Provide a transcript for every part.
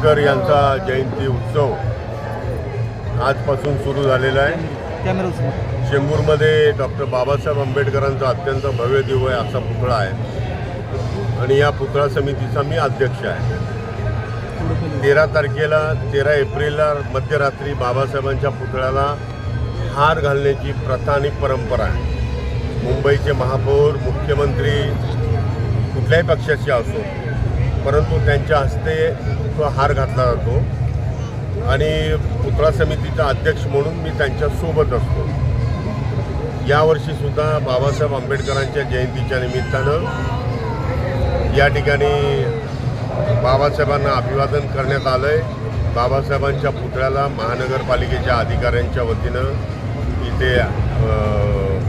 आंबेडकर यांचा जयंती उत्सव आजपासून सुरू झालेला आहे. चेंबूरमध्ये डॉक्टर बाबासाहेब आंबेडकरांचा अत्यंत भव्य दिव्य असा पुतळा आहे. आणि या पुतळा समितीचा मी अध्यक्ष आहे. तेरा तारखेला तेरा एप्रिलला मध्यरात्री बाबासाहेबांच्या पुतळ्याला हार घालण्याची प्रथा आणि परंपरा आहे. मुंबईचे महापौर मुख्यमंत्री कुठल्याही पक्षाचे असो परंतु त्यांच्या हस्ते तो हार घातला जातो. आणि पुतळा समितीचा अध्यक्ष म्हणून मी त्यांच्यासोबत असतो. यावर्षीसुद्धा बाबासाहेब आंबेडकरांच्या जयंतीच्या निमित्तानं या ठिकाणी बाबासाहेबांना अभिवादन करण्यात आलं आहे बाबासाहेबांच्या पुतळ्याला महानगरपालिकेच्या अधिकाऱ्यांच्या वतीनं इथे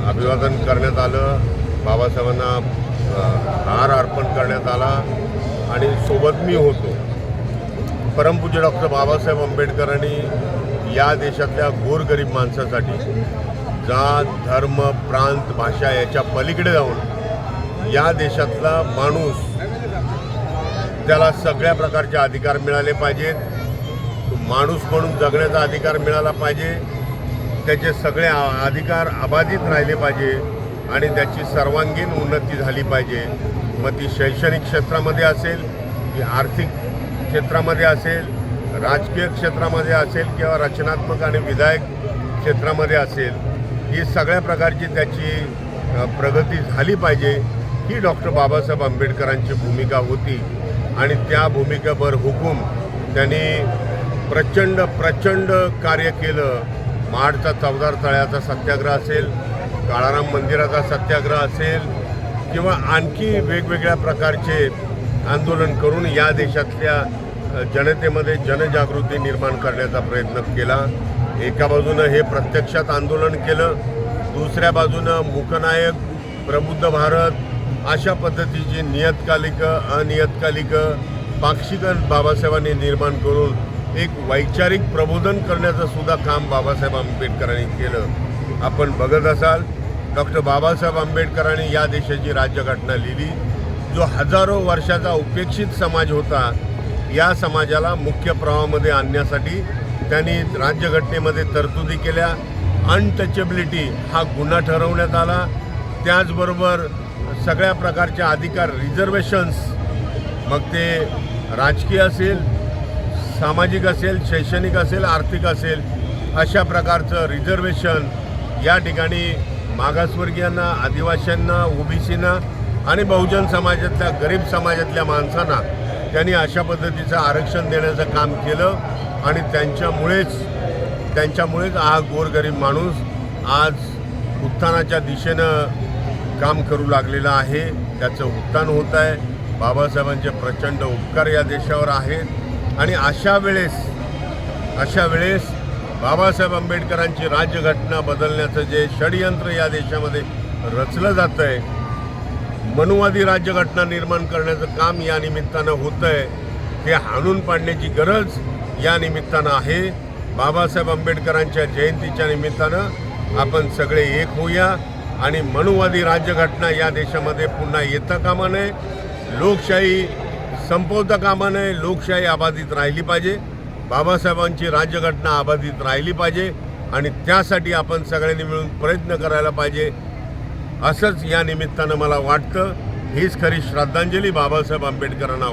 अभिवादन करण्यात आलं. बाबासाहेबांना हार अर्पण करण्यात आला. आणि सोबत मी होतो. परमपूज्य डॉक्टर बाबासाहेब आंबेडकरांनी या देशातल्या गोरगरीब माणसासाठी जात धर्म प्रांत भाषा याच्या पलीकडे जाऊन या देशातला माणूस त्याला सगळ्या प्रकारचे अधिकार मिळाले पाहिजेत. माणूस म्हणून जगण्याचा अधिकार मिळाला पाहिजे. त्याचे सगळे आ- अधिकार अबाधित राहिले पाहिजे आणि त्याची सर्वांगीण उन्नती झाली पाहिजे. मग ती शैक्षणिक क्षेत्रामध्ये असेल ती आर्थिक क्षेत्रामध्ये असेल राजकीय क्षेत्रामध्ये असेल किंवा रचनात्मक आणि विधायक क्षेत्रामध्ये असेल ही सगळ्या प्रकारची त्याची प्रगती झाली पाहिजे ही डॉक्टर बाबासाहेब आंबेडकरांची भूमिका होती. आणि त्या भूमिकेवर हुकूम त्यांनी प्रचंड प्रचंड कार्य केलं. महाडचा चौदार तळ्याचा सत्याग्रह असेल काळाराम मंदिराचा सत्याग्रह असेल किंवा आणखी वेगवेगळ्या प्रकारचे आंदोलन करून या देशातल्या जनतेमध्ये जनजागृती निर्माण करण्याचा प्रयत्न केला. एका बाजूनं हे प्रत्यक्षात आंदोलन केलं दुसऱ्या बाजूनं मुखनायक प्रबुद्ध भारत अशा पद्धतीची नियतकालिक अनियतकालिक पाक्षिक बाबासाहेबांनी निर्माण करून एक वैचारिक प्रबोधन करण्याचं सुद्धा काम बाबासाहेब आंबेडकरांनी केलं. आपण बघत असाल डॉक्टर बाबासाहेब आंबेडकरांनी या देशाची राज्यघटना लिहिली जो हजारो वर्षाचा उपेक्षित समाज होता या समाजाला मुख्य प्रवाहामध्ये आणण्यासाठी त्यांनी राज्यघटनेमध्ये तरतुदी केल्या. अनटचेबिलिटी हा गुन्हा ठरवण्यात आला. त्याचबरोबर सगळ्या प्रकारच्या अधिकार रिझर्वेशन्स मग ते राजकीय असेल सामाजिक असेल शैक्षणिक असेल आर्थिक असेल अशा प्रकारचं रिझर्वेशन या ठिकाणी मागासवर्गीयांना आदिवासींना ओबीसींना आणि बहुजन समाजातल्या गरीब समाजातल्या माणसांना त्यांनी अशा पद्धतीचं आरक्षण देण्याचं काम केलं आणि त्यांच्यामुळेच त्यांच्यामुळेच हा गोरगरीब माणूस आज उत्थानाच्या दिशेनं काम करू लागलेलं आहे. त्याचं उत्थान होत आहे. बाबासाहेबांचे प्रचंड उपकार या देशावर आहेत. आणि अशा वेळेस अशा वेळेस बाबासाहेब आंबेडकरांची राज्यघटना बदलण्याचं जे षडयंत्र या देशामध्ये रचलं जातं आहे मनुवादी राज्यघटना निर्माण करण्याचं काम या निमित्तानं होतं आहे ते हाणून पाडण्याची गरज या निमित्तानं आहे. बाबासाहेब आंबेडकरांच्या जयंतीच्या निमित्तानं आपण सगळे एक होऊया. आणि मनुवादी राज्यघटना या देशामध्ये पुन्हा येता कामा नये. लोकशाही संपवता कामा नये. लोकशाही अबाधित राहिली पाहिजे. बाबासाहेबांची राज्यघटना अबाधित राहिली पाहिजे. आणि त्यासाठी आपण सगळ्यांनी मिळून प्रयत्न करायला पाहिजे. असंच या निमित्तानं मला वाटतं हीच खरी श्रद्धांजली बाबासाहेब आंबेडकरांना